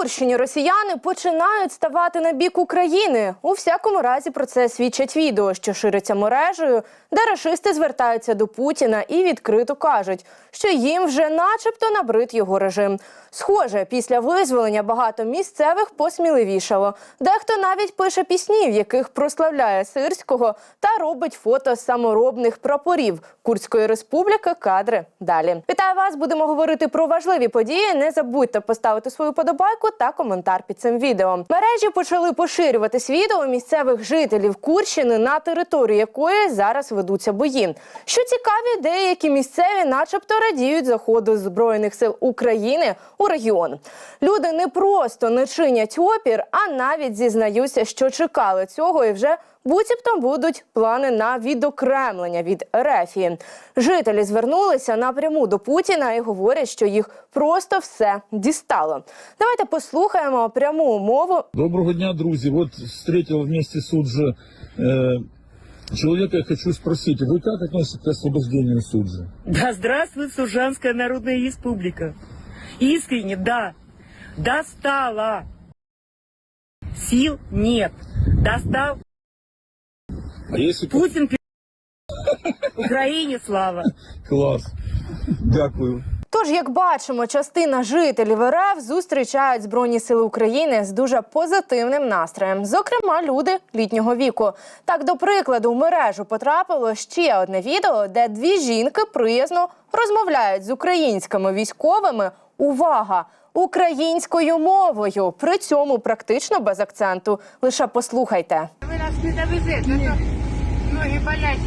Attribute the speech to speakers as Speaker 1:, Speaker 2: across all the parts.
Speaker 1: Курщині росіяни починають ставати на бік України. У всякому разі про це свідчать відео, що шириться мережею, де рашисти звертаються до Путіна і відкрито кажуть, що їм вже начебто набрид його режим. Схоже, після визволення багато місцевих посміливішало. Дехто навіть пише пісні, в яких прославляє сирського та робить фото саморобних прапорів Курської республіки. Кадри далі. Вітаю вас! Будемо говорити про важливі події. Не забудьте поставити свою подобайку та коментар під цим відео. Мережі почали поширюватись відео місцевих жителів Курщини, на території якої зараз ведуться бої. Що цікаві, деякі місцеві, начебто, радіють заходу збройних сил України у регіон. Люди не просто не чинять опір, а навіть зізнаються, що чекали цього і вже. Буцімто будуть плани на відокремлення від Ерефії. Жителі звернулися напряму до Путіна і говорять, що їх просто все дістало. Давайте послухаємо пряму мову
Speaker 2: Доброго дня, друзі. Вот встретил вместе Суджи э, человека. Я хочу спросить, вы как относитесь к освобождению Суджи?
Speaker 3: Да здравствует Сужанская Народная Республика. Искренне, да. Достала. Сил нет. Достал
Speaker 2: А если
Speaker 3: Путин. пи***. Украине слава.
Speaker 2: класс? Дякую.
Speaker 1: Тож, як бачимо, частина жителів РФ зустрічають Збройні Сили України з дуже позитивним настроєм, зокрема, люди літнього віку. Так, до прикладу, в мережу потрапило ще одне відео, де дві жінки приязно розмовляють з українськими військовими. Увага! Українською мовою, при цьому практично без акценту. Лише послухайте.
Speaker 4: Ви нас не довезете, а то ноги болять.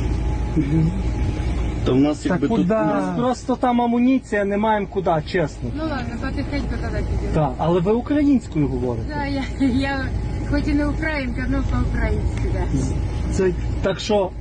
Speaker 5: То в нас
Speaker 6: Та
Speaker 5: якби тут
Speaker 6: куди? У нас просто там амуніція, не маємо куди, чесно.
Speaker 4: Ну ладно, потихеньку тоді підемо.
Speaker 6: Так, але ви українською говорите.
Speaker 4: Да, я, я хоч і не українка, але по-українськи, да.
Speaker 6: Це так що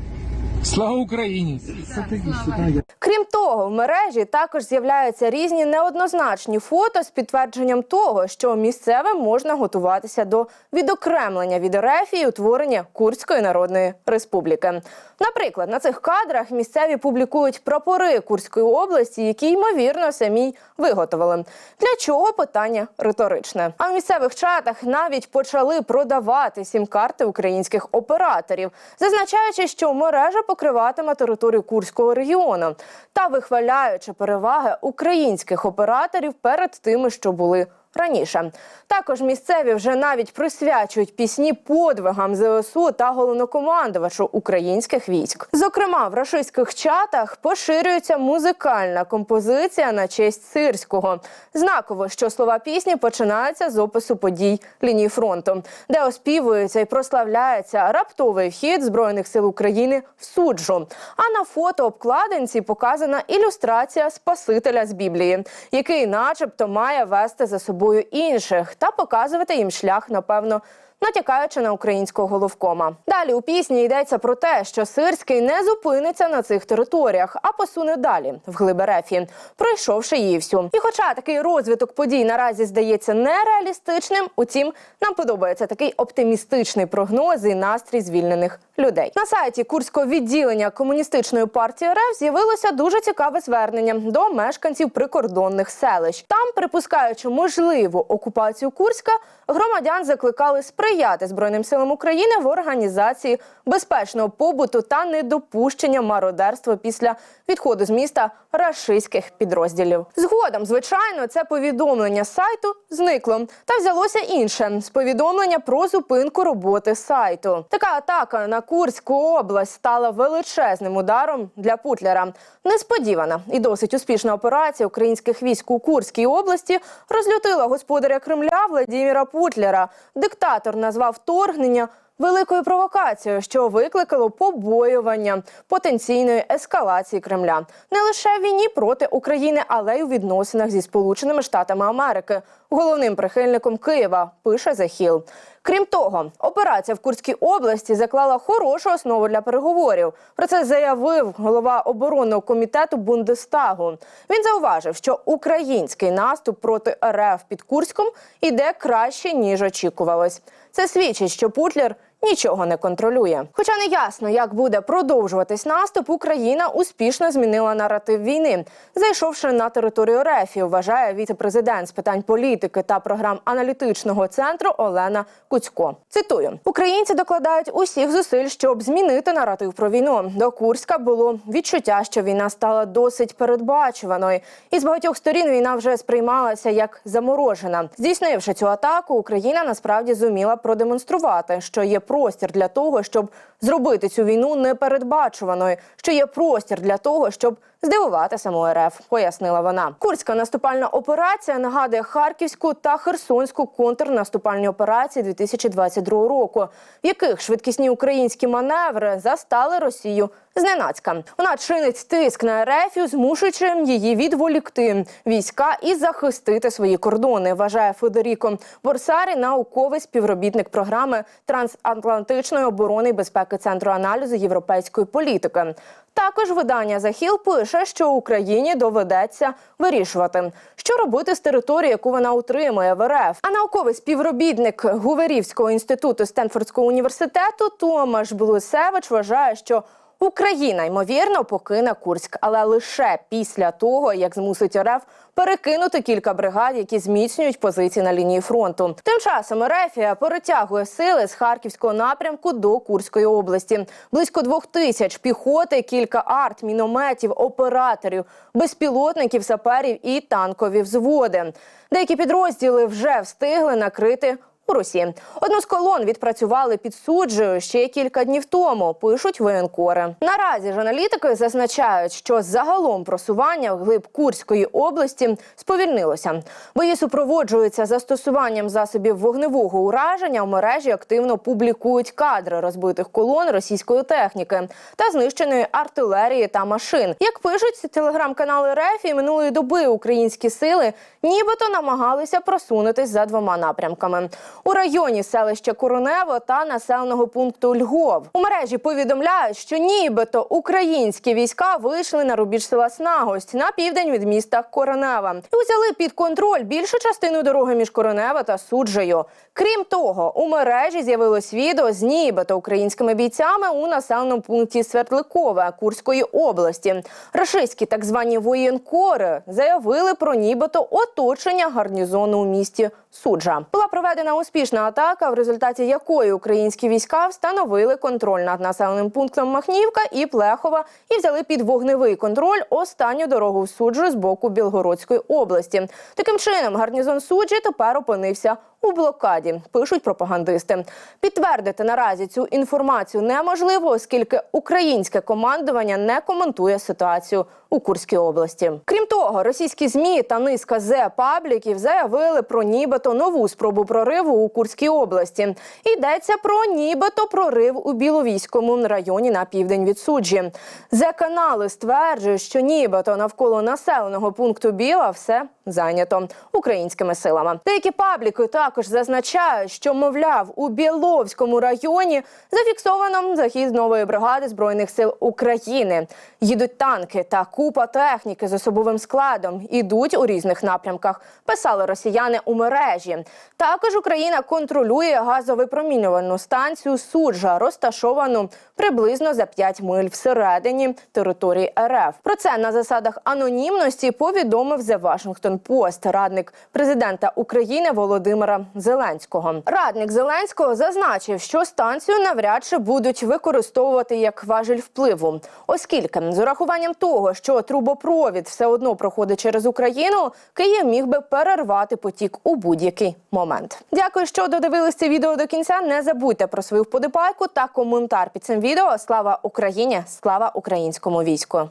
Speaker 7: Слава Україні!
Speaker 4: Так,
Speaker 6: тоді
Speaker 4: слава.
Speaker 6: сюди. я-
Speaker 1: Крім того, в мережі також з'являються різні неоднозначні фото з підтвердженням того, що місцевим можна готуватися до відокремлення від РФ і утворення Курської Народної Республіки. Наприклад, на цих кадрах місцеві публікують прапори Курської області, які ймовірно самі виготовили. Для чого питання риторичне? А в місцевих чатах навіть почали продавати сім-карти українських операторів, зазначаючи, що мережа покриватиме територію Курського регіону та вихваляючи переваги українських операторів перед тими, що були. Раніше також місцеві вже навіть присвячують пісні подвигам ЗСУ та головнокомандувачу українських військ. Зокрема, в рашистських чатах поширюється музикальна композиція на честь сирського. Знаково, що слова пісні починаються з опису подій лінії фронту, де оспівується і прославляється раптовий вхід збройних сил України в суджу. А на фото обкладинці показана ілюстрація Спасителя з Біблії, який, начебто, має вести за собою інших та показувати їм шлях, напевно. Натякаючи на українського головкома. Далі у пісні йдеться про те, що Сирський не зупиниться на цих територіях, а посуне далі в глиб Рефі, пройшовши її всю. І хоча такий розвиток подій наразі здається нереалістичним, утім, нам подобається такий оптимістичний прогноз і настрій звільнених людей. На сайті Курського відділення комуністичної партії РФ з'явилося дуже цікаве звернення до мешканців прикордонних селищ. Там, припускаючи можливу окупацію Курська, громадян закликали сприяти Збройним силам України в організації безпечного побуту та недопущення мародерства після відходу з міста рашистських підрозділів. Згодом, звичайно, це повідомлення сайту зникло та взялося інше з повідомлення про зупинку роботи сайту. Така атака на Курську область стала величезним ударом для Путлера. Несподівана і досить успішна операція українських військ у Курській області розлютила господаря Кремля Владіміра Путлера. Диктатор назвав вторгнення. Великою провокацією, що викликало побоювання потенційної ескалації Кремля не лише в війні проти України, але й у відносинах зі Сполученими Штатами Америки, головним прихильником Києва, пише Захіл. Крім того, операція в Курській області заклала хорошу основу для переговорів. Про це заявив голова оборонного комітету Бундестагу. Він зауважив, що український наступ проти РФ під Курськом іде краще ніж очікувалось. Це свідчить, що Путлер нічого не контролює. Хоча не ясно, як буде продовжуватись наступ, Україна успішно змінила наратив війни, зайшовши на територію РФ, вважає віце-президент з питань політики та програм аналітичного центру Олена Куцько. Цитую: Українці докладають усіх зусиль, щоб змінити наратив про війну. До Курська було відчуття, що війна стала досить передбачуваною, і з багатьох сторін війна вже сприймалася як заморожена. Здійснивши цю атаку, Україна насправді зуміла продемонструвати, що є простір для того, щоб зробити цю війну непередбачуваною, що є простір для того, щоб здивувати саму РФ, пояснила вона. Курська наступальна операція нагадує Харківську та Херсонську контрнаступальні операції 2022 року, в яких швидкісні українські маневри застали Росію зненацька. Вона чинить тиск на РФ, змушуючи її відволікти війська і захистити свої кордони. Вважає Федеріко Борсарі, науковий співробітник програми трансатлантичної оборони і безпеки центру аналізу європейської політики. Також видання Захіл пише, що Україні доведеться вирішувати, що робити з території, яку вона утримує в РФ. А науковий співробітник Гуверівського інституту Стенфордського університету Томаш Блусевич вважає, що Україна ймовірно покине Курськ, але лише після того, як змусить РФ перекинути кілька бригад, які зміцнюють позиції на лінії фронту. Тим часом РФ перетягує сили з харківського напрямку до Курської області. Близько двох тисяч піхоти, кілька арт, мінометів, операторів, безпілотників, саперів і танкові взводи. Деякі підрозділи вже встигли накрити у Русі. Одну з колон відпрацювали під суджею ще кілька днів тому. Пишуть воєнкори. Наразі ж аналітики зазначають, що загалом просування вглиб Курської області сповільнилося. Бої супроводжуються застосуванням засобів вогневого ураження. В мережі активно публікують кадри розбитих колон російської техніки та знищеної артилерії та машин. Як пишуть телеграм-канали РЕФ, минулої доби українські сили нібито намагалися просунутись за двома напрямками у районі селища Коронево та населеного пункту Львов. У мережі повідомляють, що нібито українські війська вийшли на рубіж села Снагость на південь від міста Коронева і узяли під контроль більшу частину дороги між Коронево та Суджею. Крім того, у мережі з'явилось відео з нібито українськими бійцями у населеному пункті Свердликове Курської області. Рашистські так звані воєнкори заявили про нібито оточення гарнізону у місті Суджа. Була проведена успішна атака, в результаті якої українські війська встановили контроль над населеним пунктом Махнівка і Плехова і взяли під вогневий контроль останню дорогу в суджу з боку Білгородської області. Таким чином, гарнізон суджі тепер опинився у блокаді. Пишуть пропагандисти. Підтвердити наразі цю інформацію неможливо, оскільки українське командування не коментує ситуацію у Курській області. Крім того, російські змі та низка зе пабліків заявили про нібито нову спробу прориву у Курській області. Йдеться про нібито прорив у Біловійському районі на південь від суджі. Зе канали стверджують, що нібито навколо населеного пункту Біла все зайнято українськими силами. Деякі пабліки також зазначають, що мовляв у Біловському районі зафіксовано захід нової бригади збройних сил України. Їдуть танки та купа техніки з особовим складом. Ідуть у різних напрямках. Писали росіяни у мережі. Також Україна контролює газовипромінювальну станцію суджа, розташовану приблизно за 5 миль всередині території РФ. Про це на засадах анонімності повідомив The Washington Post радник президента України Володимира Зеленського. Радник Зеленського зазначив, що станцію навряд чи будуть використовувати як важель впливу, оскільки з урахуванням того, що трубопровід все одно проходить через Україну, Київ міг би перервати потік у будь-який момент. Дякую, що додивились це відео до кінця. Не забудьте про свою вподобайку та коментар під цим відео. Слава Україні! Слава українському війську!